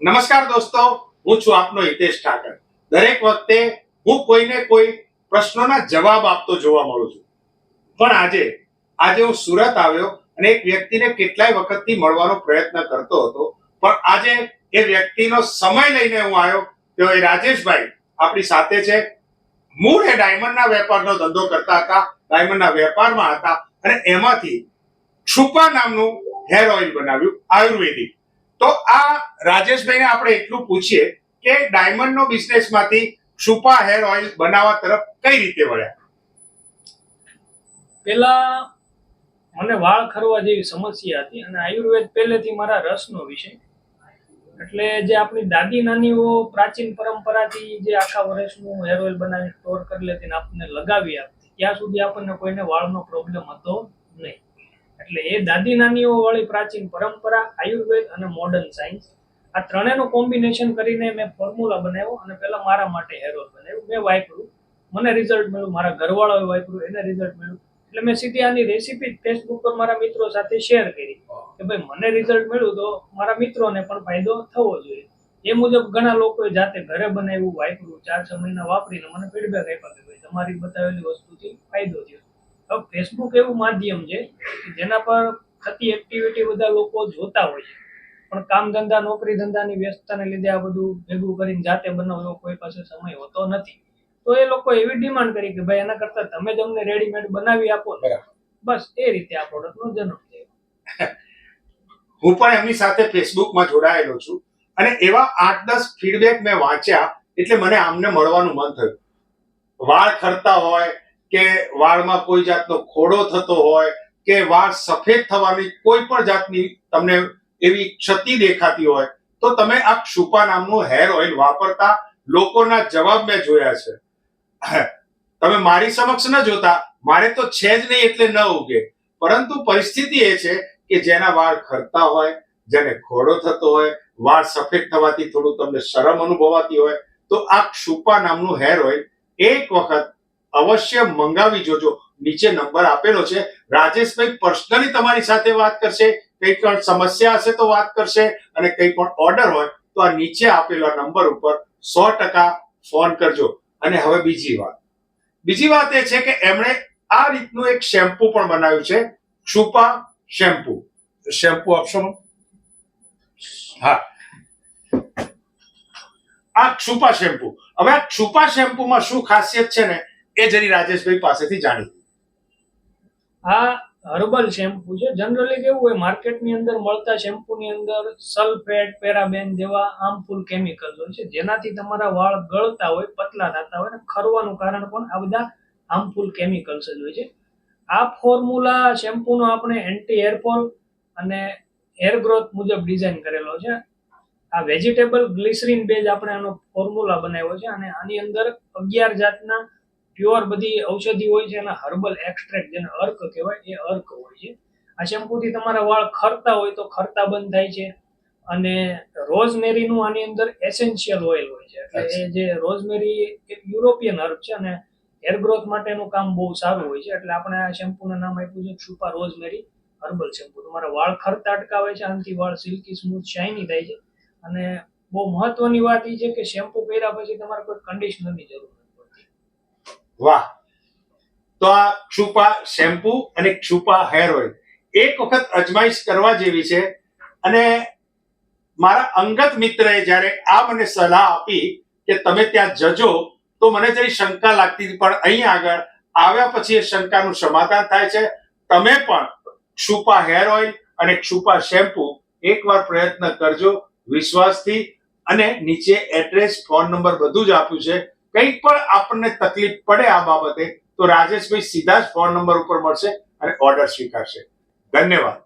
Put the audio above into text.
નમસ્કાર દોસ્તો, હું છું આપનો હિતેશ ઠાકર. દરેક વખતે હું કોઈને કોઈ પ્રશ્નોના જવાબ આપતો જોવા મળું છું. પણ આજે આજે હું સુરત આવ્યો અને એક વ્યક્તિને કેટલાય વખતથી મળવાનો પ્રયત્ન કરતો હતો, પણ આજે એ વ્યક્તિનો સમય લઈને હું આવ્યો. તેઓ એ રાજેશભાઈ, આપણી સાથે છે. મૂળ એ ડાયમંડના વેપારનો ધંધો કરતા હતા, ડાયમંડના વેપારમાં હતા અને એમાંથી છુપા નામનું હેર ઓઇલ બનાવ્યું, આયુર્વેદિક. તો આ રાજેશભાઈને આપણે એટલું પૂછીએ કે ડાયમંડનો બિઝનેસમાંથી છુપા હેર ઓઇલ બનાવવા તરફ કઈ રીતે વળ્યા? પેલા મને વાળ ખરવા જેવી સમસ્યા હતી અને આયુર્વેદ પહેલેથી મારા રસનો વિષય. એટલે જે આપણી દાદી નાનીઓ પ્રાચીન પરંપરાથી જે આખા વર્ષનું હેર ઓઇલ બનાવી સ્ટોર કરી લેતી આપણને લગાવી આપતી ત્યાં સુધી આપણને કોઈને વાળનો પ્રોબ્લેમ હતો નહીં. એટલે એ દાદી નાનીઓ વાળી પ્રાચીન પરંપરા, આયુર્વેદ અને મોડર્ન સાયન્સ આ ત્રણેયનું કોમ્બિનેશન કરીને મેં ફોર્મ્યુલા બનાવ્યો અને પહેલા મારા માટે હેરોલ બનાવ્યું. મેં વાપર્યું. મને રિઝલ્ટ મળ્યું. મારા ઘરવાળાએ વાપર્યું. એને રિઝલ્ટ મળ્યું. એટલે મેં સીધી આની રેસીપી ફેસબુક પર મારા મિત્રો સાથે શેર કરી કે ભાઈ, મને રિઝલ્ટ મળ્યું તો મારા મિત્રોને પણ ફાયદો થવો જોઈએ. એ મુજબ ઘણા લોકોએ જાતે ઘરે બનાવ્યું, વાપર્યું, ચાર છ મહિના વાપરીને મને ફીડબેક આપ્યા કે ભાઈ, તમારી બતાવેલી વસ્તુથી ફાયદો થયો. હવે ફેસબુક એવું માધ્યમ છે જેના પર થતી એક્ટિવિટી બધા લોકો જોતા હોય છે. પણ કામ ધંધા નોકરી ધંધાની વ્યસ્તતાને લીધે આ બધું ભેગું કરીને જાતે બનાવો કોઈ પાસે સમય હોતો નથી. તો એ લોકો એવી ડિમાન્ડ કરી કે ભાઈ એના કરતા તમે જ અમને રેડીમેડ બનાવી આપો ને. બસ એ રીતે આ પ્રોડક્ટનો જન્મ થયો હું પણ એમની સાથે ફેસબુકમાં જોડાયેલો છું. અને એવા આઠ દસ ફીડબેક મેં વાંચ્યા એટલે મને આમને મળવાનું મન થયું. વાળ ખરતા હોય કે વાળમાં કોઈ જાતનો ખોડો થતો હોય કે વાળ સફેદ થવાની કોઈ પણ જાતની તમને એવી ક્ષતિ દેખાતી હોય, તો તમે આ ક્ષુપા નામનું હેર ઓઇલ વાપરતા લોકોના જવાબ મેં જોયા છે. તમે મારી સમક્ષ ન જોતા, મારે તો છે જ નહીં એટલે ન ઉગે. પરંતુ પરિસ્થિતિ એ છે કે જેના વાળ ખરતા હોય, જેને ખોડો થતો હોય, વાળ સફેદ થવાથી થોડું તમને શરમ અનુભવાતી હોય, તો આ ક્ષુપા નામનું હેર ઓઇલ એક વખત અવશ્ય મંગાવી જોજો. નીચે નંબર આપેલો છે. રાજેશભાઈ પર્સનલી તમારી સાથે વાત કરશે કંઈ પણ સમસ્યા હશે તો વાત કરશે અને કંઈ પણ ઓર્ડર હોય તો આ નીચે આપેલા નંબર ઉપર સો ટકા ફોન કરજો. અને હવે બીજી વાત. બીજી વાત એ છે કે એમણે આ રીતનું એક શેમ્પુ પણ બનાવ્યું છે. ક્ષુપા શેમ્પુ. શેમ્પુ આપશો હા. આ ક્ષુપા શેમ્પુ. હવે આ ક્ષુપા શેમ્પુમાં શું ખાસિયત છે ને એ જરી રાજેશભાઈ પાસેથી જાણી આ હર્બલ શેમ્પુ છે. જનરલી કેવું હોય, માર્કેટની અંદર મળતા શેમ્પૂની અંદર સલ્ફેટ, પેરાબેન જેવા હાર્મફુલ કેમિકલ્સ હોય છે. જેનાથી તમારા વાળ ગળતા હોય, પતલા થતા હોય અને ખરવાનું કારણ પણ આ બધા હાર્મફુલ કેમિકલ્સ જ હોય છે. આ ફોર્મ્યુલા શેમ્પૂનો આપણે એન્ટી હેરફોલ અને હેર ગ્રોથ મુજબ ડિઝાઇન કરેલો છે. આ વેજીટેબલ ગ્લિસરીન બેઝ આપણે આનો ફોર્મ્યુલા બનાવ્યો છે અને આની અંદર અગિયાર જાતના પ્યોર બધી ઔષધિ હોય છે અને હર્બલ એક્સ્ટ્રેક્ટ જેને અર્ક કહેવાય એ અર્ક હોય છે. આ શેમ્પૂથી તમારા વાળ ખરતા હોય તો ખરતા બંધ થાય છે. અને રોઝમેરીનું આની અંદર એસેન્શિયલ ઓઇલ હોય છે. એટલે એ જે રોઝમેરી એક યુરોપિયન હર્બ છે અને હેર ગ્રોથ માટેનું કામ બહુ સારું હોય છે. એટલે આપણે આ શેમ્પૂનું નામ આપ્યું છે છુપા રોઝમેરી હર્બલ શેમ્પુ. તમારા વાળ ખરતા અટકાવે છે આનાથી વાળ સિલ્કી સ્મૂથ શાઇની થાય છે. અને બહુ મહત્વની વાત એ છે કે શેમ્પુ પહેર્યા પછી તમારે કોઈ કન્ડિશનરની જરૂર નથી. વાહ. તો આ ક્ષુપા શેમ્પુ અને ક્ષુપા હેર ઓઇલ. એક વખત અજમાઈશ કરવા જેવી છે અને મારા અંગત મિત્રએ જ્યારે આ મને સલાહ આપી કે તમે ત્યાં જજો, તો મને જરી શંકા લાગતી હતી, પણ અહીં આગળ આવ્યા પછી એ શંકાનું સમાધાન થાય છે. તમે પણ ક્ષુપા હેર ઓઇલ અને ક્ષુપા શેમ્પુ એકવાર પ્રયત્ન કરજો વિશ્વાસથી. અને નીચે એડ્રેસ, ફોન નંબર બધું જ આપ્યું છે. કંઈક પણ આપણને તકલીફ પડે આ બાબતે, તો રાજેશભાઈ સીધા જ ફોન નંબર ઉપર મળશે અને ઓર્ડર સ્વીકારશે. ધન્યવાદ.